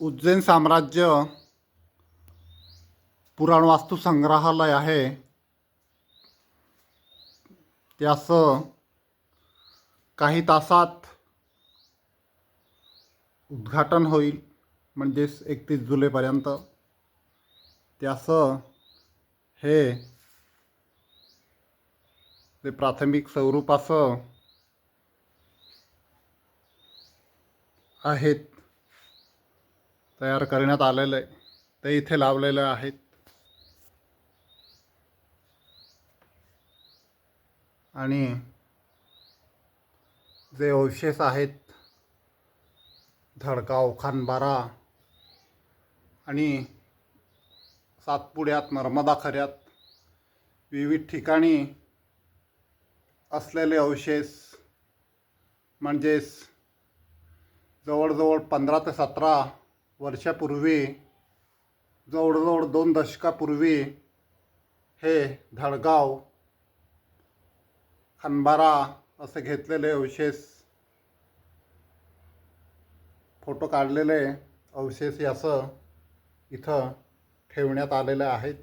उज्जैन साम्राज्य पुराणवास्तू संग्रहालय आहे. त्याचं काही तासात उद्घाटन होईल म्हणजेच एकतीस जुलैपर्यंत. त्याचं हे ते प्राथमिक स्वरूपाचं आहेत तयार करण्यात आलेलं आहे. ते इथे लावलेलं आहेत. आणि जे अवशेष आहेत धडकाव खानबारा आणि सातपुड्यात नर्मदा खऱ्यात विविध ठिकाणी असलेले अवशेष म्हणजेच जवळजवळ पंधरा ते सतरा वर्षापूर्वी जवळजवळ दोन दशकापूर्वी हे धडगाव खंबारा असे घेतलेले अवशेष फोटो काढलेले अवशेष याचं इथं ठेवण्यात आलेले आहेत.